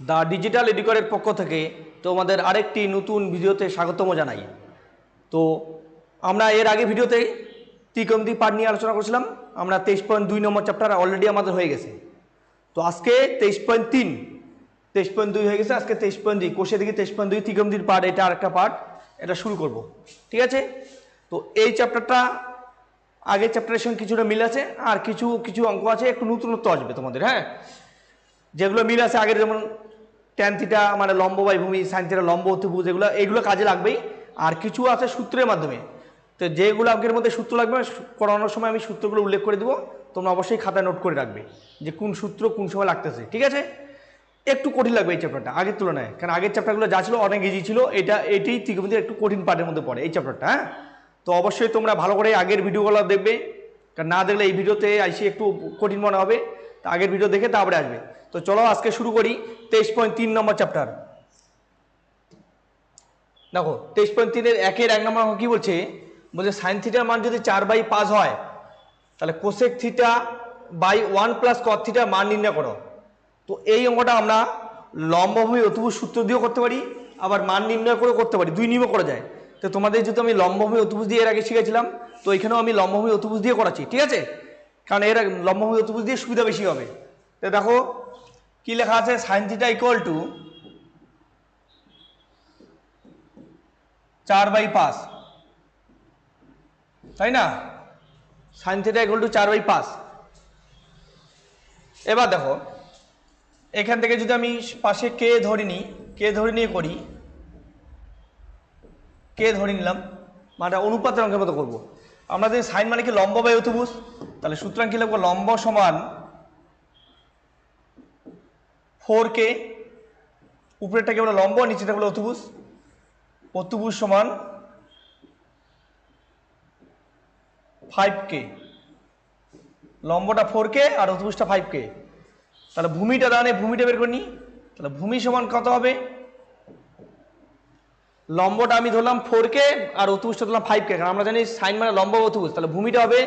The digital এডুকারের পক্ষ থেকে তোমাদের আরেকটি নতুন ভিডিওতে স্বাগতম জানাই। তো আমরা এর আগে ভিডিওতে ত্রিকমতি পাঠ নিয়ে আলোচনা করেছিলাম। আমরা তেইশ পয়েন্ট দুই নম্বর চ্যাপ্টার অলরেডি আমাদের হয়ে গেছে। তো আজকে তেইশ পয়েন্ট তিন, তেইশ পয়েন্ট দুই হয়ে গেছে, আজকে তেইশ পয়েন্ট দুই। কোষে দিকে তেইশ পয়েন্ট দুই ত্রিকমতির পাঠ, এটা আরেকটা পাঠ, এটা শুরু করব। ঠিক আছে? তো এই চ্যাপ্টারটা আগের চ্যাপ্টারের সঙ্গে কিছুটা মিল আছে, আর কিছু কিছু অঙ্ক আছে, একটু নতুনত্ব আসবে তোমাদের হ্যাঁ? যেগুলো মিল আছে আগের যেমন ট্যান থিটা মানে লম্ব বাই ভূমি সাইন থিটা লম্ব অতিভুজ এগুলো এইগুলো কাজে লাগবেই। আর কিছু আছে সূত্রের মাধ্যমে। তো যেগুলো অঙ্কের মধ্যে সূত্র লাগবে করানোর সময় আমি সূত্রগুলো উল্লেখ করে দেবো। তোমরা অবশ্যই খাতায় নোট করে রাখবে যে কোন সূত্র কোন সময় লাগতেছে, ঠিক আছে? একটু কঠিন লাগবে এই চ্যাপ্টারটা আগের তুলনায়। কারণ আগের চ্যাপ্টারগুলো যা ছিল অনেক ইজি ছিল, এটা, এটাই ত্রিকোণমিতির একটু কঠিন পার্টের মধ্যে পড়ে এই চ্যাপ্টারটা হ্যাঁ? তো অবশ্যই তোমরা ভালো করে আগের ভিডিওগুলো দেখবে। কারণ না দেখলে এই ভিডিওতে আইসি একটু কঠিন মনে হবে। তো আগের ভিডিও দেখে তারপরে আসবে। তো চলো আজকে শুরু করি তেইশ পয়েন্ট তিন নম্বর চ্যাপ্টার দেখো, তেইশ পয়েন্ট তিনের একের এক নম্বর কি বলছে? বলছে সাইন থিটার মান যদি চার বাই পাঁচ হয়, তাহলে cosec theta by one plus cot থিটার মান নির্ণয় করো। তো এই অঙ্কটা আমরা লম্বভূমি অতুভুজ সূত্র দিয়েও করতে পারি, আবার মান নির্ণয় করেও করতে পারি, দুই নিয়মে করা যায়। তো তোমাদের যেহেতু আমি লম্বভূমি অতুভুজ দিয়ে এর আগে শিখেছিলাম, তো এখানেও আমি লম্বভূমি অতুভুজ দিয়ে করাচ্ছি, ঠিক আছে? কারণ এর লম্বভূমি অতুভুজ দিয়ে সুবিধা বেশি হবে। তো দেখো কি লেখা আছে? সাইন থিটা ইকুয়াল টু চার বাই পাঁচ। তাই না? সাইন থিটা ইকুয়াল টু চার বাই পাঁচ। এবার দেখো, এখান থেকে যদি আমি পাশে কে ধরে নিই কে ধরে নিয়ে করি কে ধরে নিলাম মানে অনুপাতের অঙ্কের মতো করব। আমরা যদি সাইন মানে কি? লম্ব বাই অতিভুজ। তাহলে সুতরাং কি লম্ব সমান ফোর কে উপরেরটাকে বলে লম্ব নিচেটা বলে অতিভুজ অতিভুজ সমান ফাইভ কে লম্বটা ফোর কে আর অতিভুজটা ফাইভ কে তাহলে ভূমিটা দাঁড়ানে, ভূমিটা বের করে নিই তাহলে ভূমি সমান কত হবে? লম্বটা আমি ধরলাম ফোর কে আর অতিভুজটা ধরলাম ফাইভ কে কারণ আমরা জানি সাইন মানে লম্ব অতিভুজ তাহলে ভূমিটা হবে,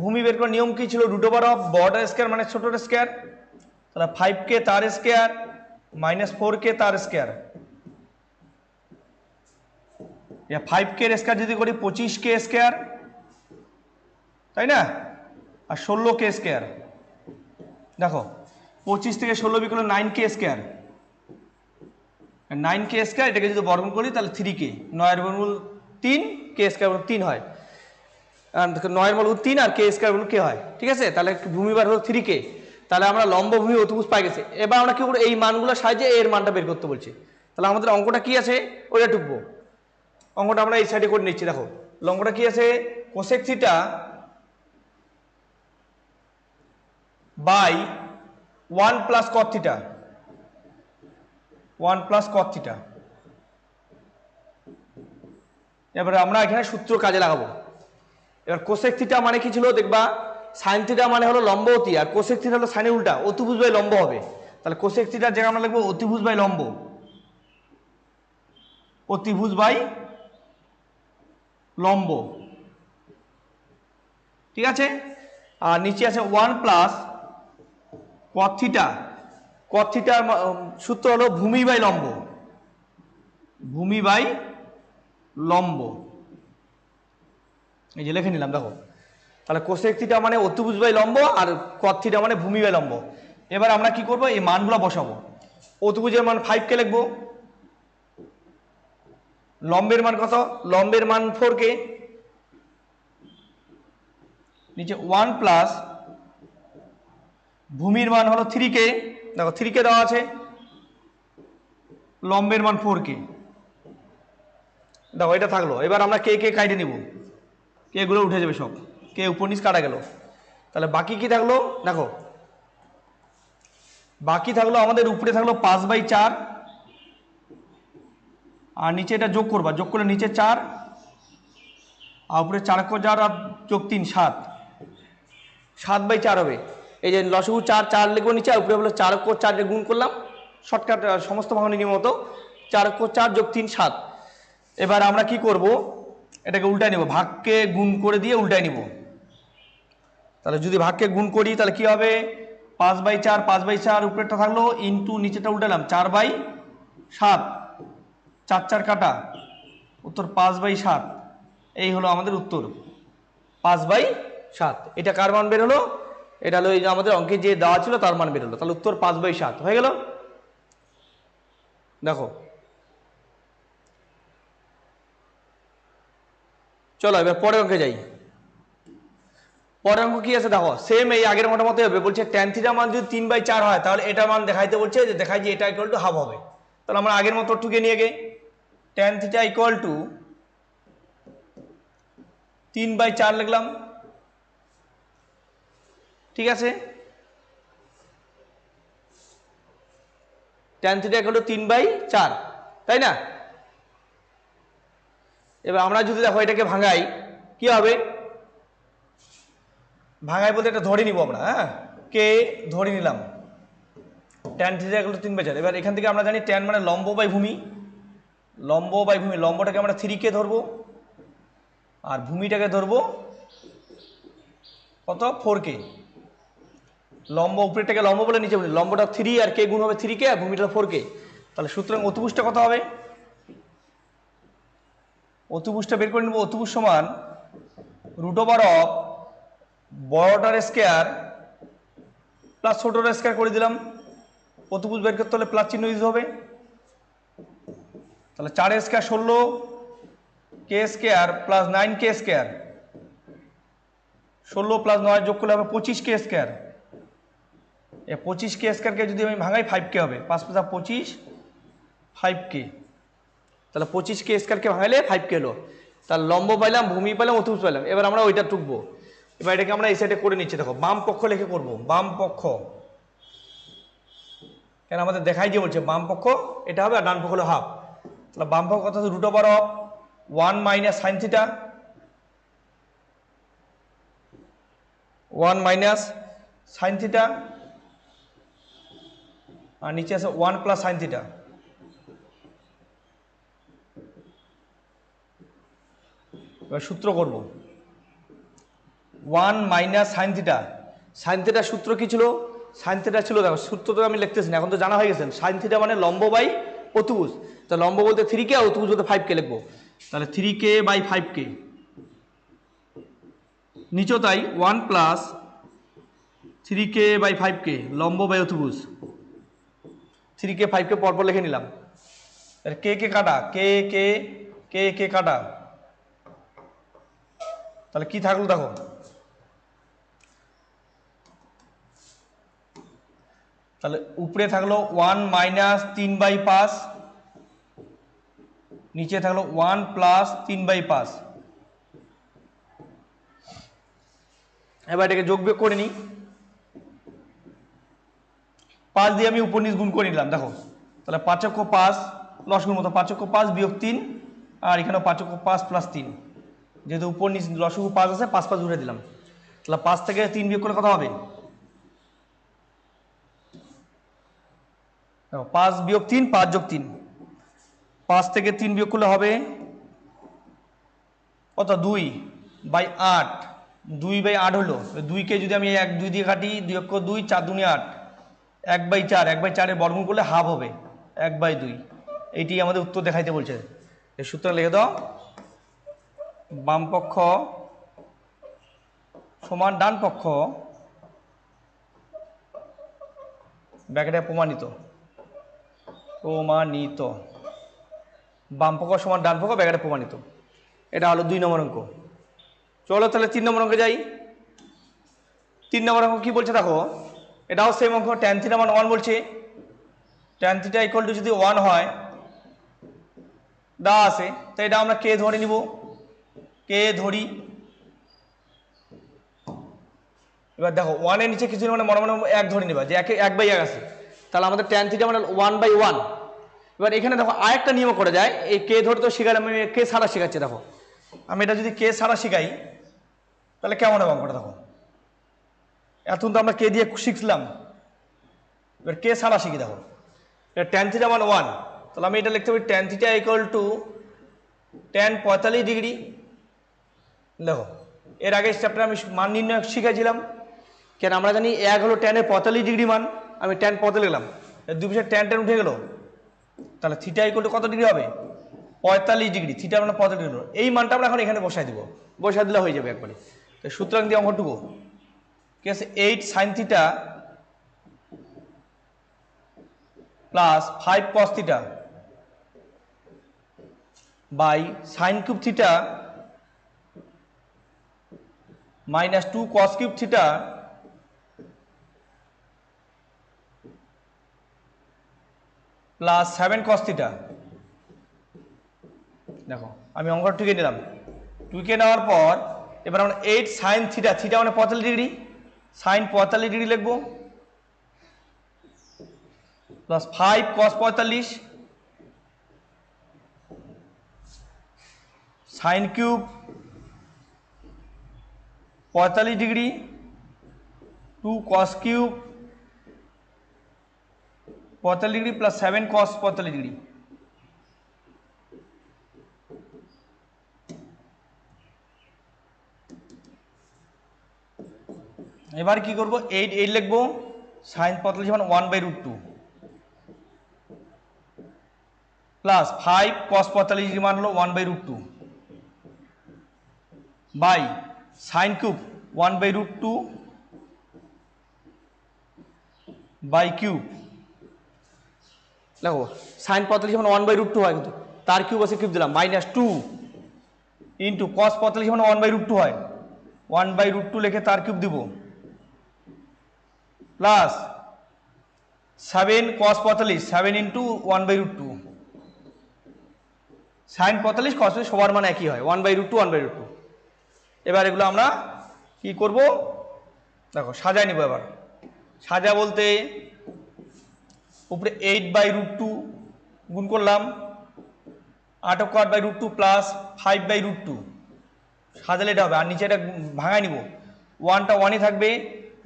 ভূমি বের করার নিয়ম কি ছিল? রুট ওভার অফ বড় স্কোয়ার মানে ছোট স্কোয়ার তাহলে ফাইভ কে তার স্কোয়ার মাইনাস ফোর কে তার স্কোয়ার ফাইভ কে স্কোয়ার যদি করি, পঁচিশ কে স্কোয়ার তাই না? আর ষোলো কে স্কোয়ার দেখো, পঁচিশ থেকে ষোলো বিকল নাইন কে স্কোয়ার নাইন কে স্কোয়ার এটাকে যদি বর্গন করি, তাহলে থ্রি কে নয়ের বর্গমূল তিন কে স্কোয়ার তিন হয়। নয়ের বর্গমূল তিন আর কে স্কোয়ার বর্গমূল কে হয়। ঠিক আছে? তাহলে ভূমি বার হলো থ্রি কে তাহলে আমরা লম্ব ভূমি অতিভুজ পাই গেছে। এবার আমরা কি করব? এই মানগুলোর সাহায্যে এর মানটা বের করতে বলছি। তাহলে আমাদের অঙ্কটা কি আছে? ওইটা টুকবো। অঙ্কটা আমরা এই সাইডে করে নিচ্ছি, দেখো। লম্বটা কি আছে? Cosec theta by one plus cot theta one plus cot theta এবারে আমরা এখানে সূত্র কাজে লাগাবো। এবার কোসেক থিটা মানে কি ছিল? দেখবা সাইন থিটা মানে হলো লম্ব অতি, আর কোসেক থিটা হলো সাইনের উল্টা। অতিভুজ বাই লম্ব হবে। তাহলে কোসেক থিটার জায়গায় আমরা লিখব, অতিভুজ বাই লম্ব। অতিভুজ বাই লম্ব। ঠিক আছে? আর নিচে আছে ওয়ান প্লাস কথিটা কথিটার সূত্র হলো ভূমি বাই লম্ব। ভূমি বাই লম্ব। এই যে লিখে নিলাম, দেখো। তাহলে কোসেক থিটা মানে অতিভুজ বাই লম্ব আর কথ থিটা মানে ভূমি বাই লম্ব। এবার আমরা কি করব? এই মানগুলো বসাবো। অতিভুজের মান ফাইভ কে লিখব। লম্বের মান কত? লম্বের মান ফোর কে। নিচে ওয়ান প্লাস ভূমির মান হলো থ্রি কে। দেখো থ্রি কে দেওয়া আছে। লম্বের মান ফোর কে। দেখো, এটা থাকল। এবার আমরা কে কে কাটে নিব? কে গুলো উঠে যাবে সব। কে উপর নিচ কাটা গেল? তাহলে বাকি কি থাকল? দেখো। বাকি থাকল আমাদের, উপরে থাকল পাঁচ বাই চার। আর নিচে এটা যোগ করবা, যোগ করলে নিচে চার, আর উপরে চার চার আর যোগ তিন, সাত। সাত বাই চার হবে। এই যে লসগু চার চার লিখব নিচে, আর উপরে হলো চার কো চার গুণ করলাম। শর্টকাট সমস্ত ভাঙনি নিয়ম মতো। চার কো চার যোগ তিন, সাত। এবার আমরা কি করব? এটাকে উল্টায় নিব। ভাগকে গুণ করে দিয়ে উল্টায় নিব। তাহলে যদি ভাগকে গুণ করি, তাহলে কি হবে? পাঁচ বাই চার, পাঁচ বাই চার উপরেরটা থাকল ইন্টু নিচেটা উল্টালাম, চার বাই সাত। চার চার কাটা, উত্তর পাঁচ বাই সাত। এই হলো আমাদের উত্তর। পাঁচ বাই সাত। এটা কার মান বের হলো? এটা হলো আমাদের অঙ্কে যে দেওয়া ছিল, তার মান বের হলো। তাহলে উত্তর পাঁচ বাই সাত। হয়ে গেল? দেখো। চলো, এবার পরের অঙ্কে যাই। পরের অঙ্ক কি আছে? দেখো সেম এই আগের মতো হবে। বলছে ট্যান থিটা মান যদি তিন বাই চার হয়, তাহলে এটা মান দেখাইতে বলছে যে দেখাই যে এটা ইকুয়াল টু হাফ হবে। তাহলে আমরা আগের মতো টুকে নিয়ে গে ট্যান থিটা ইকুয়াল টু তিন বাই চার লিখলাম। ঠিক আছে? ট্যান থিটা ইকুয়াল টু তিন বাই চার, তাই না? এবার আমরা যদি দেখো এটাকে ভাঙাই, কি হবে? ভাঙাই বলতে এটা ধরে নিব আমরা হ্যাঁ? কে ধরে নিলাম। ট্যান থিটা টু তিন বাই চার এবার এখান থেকে আমরা জানি ট্যান মানে লম্ব বাই ভূমি। লম্ব বাই ভূমি, লম্বটাকে আমরা থ্রি কে ধরবো। আর ভূমিটাকে ধরবো কত? ফোর কে লম্ব উপরেরটাকে লম্ব বলে নিচে বলি। লম্বটা থ্রি আর কে গুণ হবে থ্রি কে আর ভূমিটা ফোর কে তাহলে সুতরাং অতিভুজটা কত হবে? অতিভুজটা বের করে নেব। অতিভুজ সমান রুট ওভার অফ বড়টার স্কোয়ার প্লাস ছোটোর স্কোয়ার করে দিলাম। অতিভুজ বের করতে হলে প্লাস চিহ্ন ইউজ হবে। তাহলে চারের স্কোয়ার ষোলো কে স্কোয়ার প্লাস নাইন কে স্কোয়ার ষোলো প্লাস নয় যোগ করলে হবে পঁচিশ কে স্কোয়ার এ পঁচিশ কে স্কোয়ারকে যদি আমি ভাঙাই ফাইভ কে হবে। পাঁচ পাঁচা পঁচিশ ফাইভ কে তাহলে পঁচিশ কে স্কোয়ারকে ভাঙাইলে ফাইভ কে হলো। তাহলে লম্ব পাইলাম, ভূমি পাইলাম অতিভুজ পাইলাম। এবার আমরা ওইটা টুকবো। এবার এটাকে আমরা এই সাইডে করে নিচ্ছি। দেখো, বাম পক্ষ লিখে করব। বাম পক্ষ। কেন আমাদের দেখাই যে বলছে বাম পক্ষ, এটা হবে আর ডান পক্ষ হলো হাফ তাহলে বাম পক্ষ কত root over of one minus sine theta one minus sine theta আর নিচে আছে ওয়ান প্লাস সাইন থিটা এবার সূত্র করব। One minus sine theta. Sine থিটার সূত্র কি ছিল? সাইন থিটা ছিল, দেখো, সূত্র তো আমি লিখতেছি না, এখন তো জানা হয়ে গেছেন সাইন থিটা মানে লম্ব বাই অতুভুজ তা লম্ব বলতে থ্রি কে আর অতুভুজ বলতে ফাইভ কে লিখব। তাহলে থ্রি কে বাই ফাইভ কে নিচও তাই ওয়ান প্লাস থ্রি কে বাই ফাইভ কে লম্ব বাই অতুভুজ থ্রি কে ফাইভ কে পরপর লিখে নিলাম। কে কে কাটা কে কে কে কে কাটা। তাহলে কি থাকল দেখো? তাহলে উপরে থাকল ওয়ান মাইনাস তিন বাই পাঁচ, নিচে থাকল ওয়ান প্লাস তিন বাই পাঁচ। এবার এটাকে যোগ বিয়োগ করে নিই পাঁচ দিয়ে আমি উপর নিচ গুণ করে নিলাম, দেখো। তাহলে পাঁচক্য পাঁচ লসগুর মতো পাঁচক্য পাঁচ বিয়োগ তিন, আর এখানেও পাঁচক্য পাঁচ প্লাস তিন। যেহেতু উপর নিচ লসগু পাঁচ আছে, পাঁচ পাঁচ ঘুরে দিলাম। তাহলে পাঁচ থেকে তিন বিয়োগ করে কথা হবে? পাঁচ বিয়োগ তিন, পাঁচ যোগ তিন। পাঁচ থেকে তিন বিয়োগ করলে হবে কত? দুই বাই আট। দুই বাই আট হলো। দুইকে যদি আমি এক, দুই দিয়ে কাটি দুই অক্ষ দুই, চার দুনি আট। এক বাই চার, এক বাই চারের বর্গমূল করলে হাফ হবে। এক বাই দুই। এইটি আমাদের উত্তর দেখাইতে বলছে। এই সূত্র লিখে দাও। বাম পক্ষ সমান ডান পক্ষ ব্যাকেটে প্রমাণিত। প্রমাণিত। বাম পক্ষ সমান ডান পক্ষ ব্যাকেটে প্রমাণিত। এটা হলো দুই নম্বর অঙ্ক। চলো তাহলে তিন নম্বর অঙ্কে যাই। তিন নম্বর অঙ্ক কি বলছে দেখো? এটাও সেম অঙ্ক ট্যান থিটা মান ওয়ান বলছে। ট্যান থিটা ইকুয়াল টু যদি ওয়ান হয়, দা আছে। তো এটা আমরা কে ধরে নিব? কে ধরি? এবার দেখো ওয়ানের নিচে কিছু মানে মনে মনে এক ধরে নিবা, যে একে এক বাই এক আছে। তাহলে আমাদের ট্যান থিটা মানে ওয়ান বাই ওয়ান এবার এখানে দেখো আরেকটা নিয়ম করে যায়, এই কে ধরে তো শেখালে আমি কে ছাড়া শেখাচ্ছি, দেখো। আমি এটা যদি কে ছাড়া শেখাই, তাহলে কেমন হবে অঙ্কটা, দেখো? এতক্ষণ তো আমরা কে দিয়ে শিখছিলাম। এবার কে ছাড়া শিখি, দেখো। এটা ট্যান থিটা মানে ওয়ান তাহলে আমি এটা লিখতে পারি tan theta equal to tan পঁয়তাল্লিশ ডিগ্রি দেখো, এর আগে চ্যাপ্টারে আমি মান নির্ণয় শিখেছিলাম কেন, আমরা জানি এক হলো ট্যানের পঁয়তাল্লিশ ডিগ্রি মান। আমি ট্যান পঁয়তাল্লিশ লিখলাম। দুই পাশে ট্যান ট্যান উঠে গেল। তাহলে থিটা ইকুয়াল টু কত ডিগ্রি হবে? পঁয়তাল্লিশ ডিগ্রি থিটা মানে পঁয়তাল্লিশ ডিগ্রি। এই মানটা আমরা এখন এখানে বসাই দেবো। বসাই দিলে হয়ে যাবে একবারে। তো সুতরাং দিয়ে অঙ্কটুকু। ঠিক আছে? Eight sine theta plus five cos theta by sine cube theta minus two cos cube theta plus seven cos theta দেখো, আমি অঙ্ক টুকে নিলাম। টুকে নেওয়ার পর, এবার আমরা এইট সাইন থিটা থিটা মানে পঁয়তাল্লিশ ডিগ্রি সাইন পঁয়তাল্লিশ ডিগ্রি লিখব। প্লাস ফাইভ কস পঁয়তাল্লিশ। সাইন কিউব পঁয়তাল্লিশ ডিগ্রি টু কস কিউব পঁয়তাল্লিশ ডিগ্রি প্লাস সেভেন কস পঁয়তাল্লিশ ডিগ্রি এবার কি করব? এইট এইট লিখব। সাইন পঁয়তাল্লিশ মানে one by root two plus five cos পঁয়তাল্লিশ ডিগ্রি মান হলো one by root two by sine cube one by root two by cube দেখো, সাইন পঁয়তাল্লিশ মানে ওয়ান বাই রুট টু হয় কিন্তু। তার কিউব আছে কিউব দিলাম মাইনাস টু ইন্টু কস পঁয়তাল্লিশ মানে ওয়ান বাই রুট টু হয়। ওয়ান বাই রুট টু লিখে তার কিউব দিব। প্লাস সেভেন কস পঁয়তাল্লিশ seven into one by root two sine পঁয়তাল্লিশ কস সবার মান একই হয় one by root two one by root two এবার এগুলো আমরা কি করব? দেখো, সাজায় নিব এবার। সাজা বলতে উপরে এইট বাই রুট টু গুণ করলাম আট কোয়ার by root two plus five by root two সাজালে এটা হবে, আর নিচে এটা ভাঙায় নিব। ওয়ানটা ওয়ানই থাকবে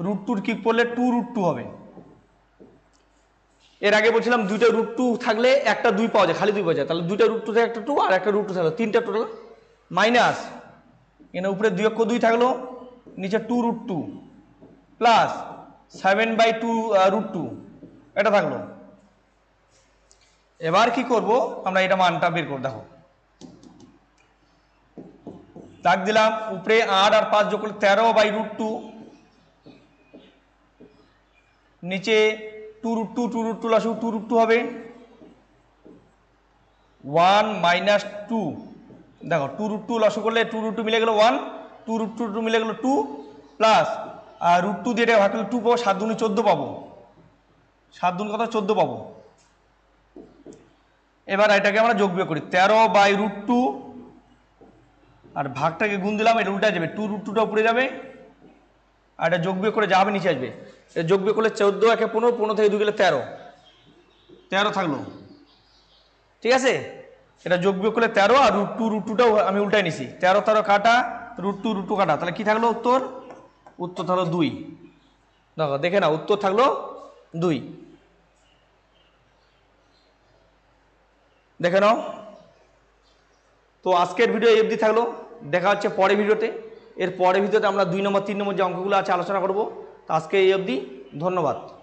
রুট টুর কিক করলে টু রুট টু হবে। এর আগে বলছিলাম দুইটা রুট টু থাকলে একটা দুই পাওয়া যায়, খালি দুই পাওয়া যায়। তাহলে দুইটা রুট টু থেকে একটা টু আর একটা রুট টু থাকল তিনটা টোটাল মাইনাস এখানে উপরে দুই অক্ষ দুই থাকল, নিচে two root two plus seven by two root two এটা থাকল। এবার কি করব? আমরা এটা মানটা বের করে দেখো। দাগ দিলাম, উপরে আট আর পাঁচ যোগ করলে তেরো বাই রুট টু। নিচে two root two two root two লাসু two root two হবে। One minus two. দেখো, টু রুট টু লসু করলে টু রুট টু মিলে গেলো one, two root two two মিলে গেলো টু প্লাস, আর রুট টু দিয়ে ভাগ করলে টু পাবো, সাত দুনি চোদ্দ পাবো। সাত দুন কথা চোদ্দ পাবো। এবার এটাকে আমরা যোগ বিয়োগ করি। তেরো বাই রুট টু আর ভাগটাকে গুণ দিলাম এটা উল্টা যাবে। টু রুট টুটা উপরে যাবে। আর এটা যোগ বিয়োগ করে যাবে নিচে আসবে। এটা যোগ বিয়োগ করলে চোদ্দ একে পনেরো পনেরো থেকে দুই গেলে তেরো। তেরো থাকল। ঠিক আছে? এটা যোগ বিয়োগ করলে তেরো আর রুট টু রুট টুটাও আমি উল্টাই নিছি। তেরো তেরো কাটা রুট টু রুট টু কাটা। তাহলে কি থাকল উত্তর? উত্তর থাকল দুই। দেখো দেখে না উত্তর থাকল দুই। দেখে নাও। তো আজকের ভিডিও অবধি থাকল। দেখা হচ্ছে পরে ভিডিওতে। এর পরে ভিডিওতে আমরা দুই নম্বর, তিন নম্বর যে অঙ্কগুলো আছে আলোচনা করব। তো আজকে এই অবধি। ধন্যবাদ।